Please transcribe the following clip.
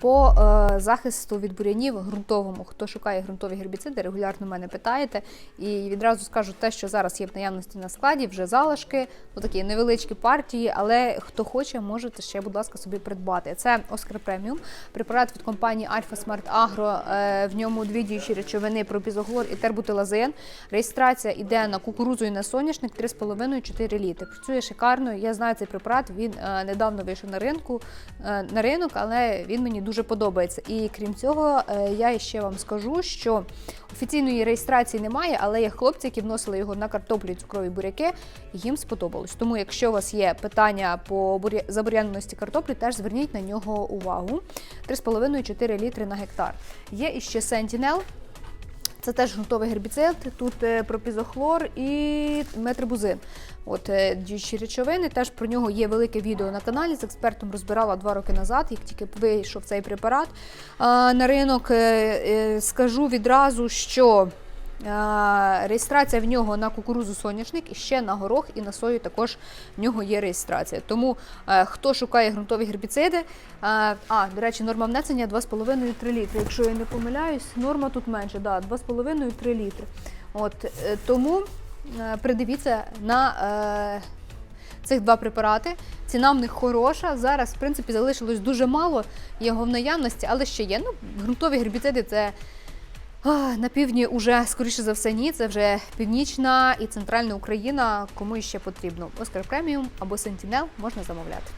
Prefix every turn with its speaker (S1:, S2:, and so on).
S1: По е, захисту від бур'янів ґрунтовому, хто шукає ґрунтові гербіциди, регулярно мене питаєте. І відразу скажу те, що зараз є в наявності на складі, вже залишки, ну такі невеличкі партії, але хто хоче, можете ще, будь ласка, собі придбати. Це Оскар Преміум, препарат від компанії Альфа Смарт Агро. Е, в ньому дві діючі речовини пропізоглор і тербутилазин. Реєстрація йде на кукурузу і на соняшник 3,5-4 літри. Працює шикарно. Я знаю цей препарат. Він е, недавно вийшов на ринку е, на ринок, але він мені дуже подобається. І крім цього, е, я ще вам скажу, що офіційної реєстрації немає, але є хлопці, які вносили його на картоплю цукрові буряки. Їм сподобалось. Тому, якщо у вас є питання по буря... забур'яненості картоплі, теж зверніть на нього увагу. 3,5-4 літри на гектар. Є іще Sentinel. Це теж грунтовий гербіцид, тут е, пропізохлор і метрибузин. От е, діючі речовини. Теж про нього є велике відео на каналі. З експертом розбирала два роки назад, як тільки вийшов цей препарат на ринок. Е, е, Скажу відразу, що реєстрація в нього на кукурузу соняшник і ще на горох і на сою також в нього є реєстрація. Тому е, хто шукає ґрунтові гербіциди, е, а до речі, норма внесення 2,5-3 літри. Якщо я не помиляюсь, норма тут менше, да, 2,5-3 літри. От е, тому придивіться на. Цих два препарати. Ціна в них хороша. Зараз, в принципі, залишилось дуже мало його в наявності, але ще є. Ну, ґрунтові гербіциди це на півдні уже, скоріше за все, ні. Це вже північна і центральна Україна. Кому ще потрібно. Оскар преміум або Сентінел можна замовляти.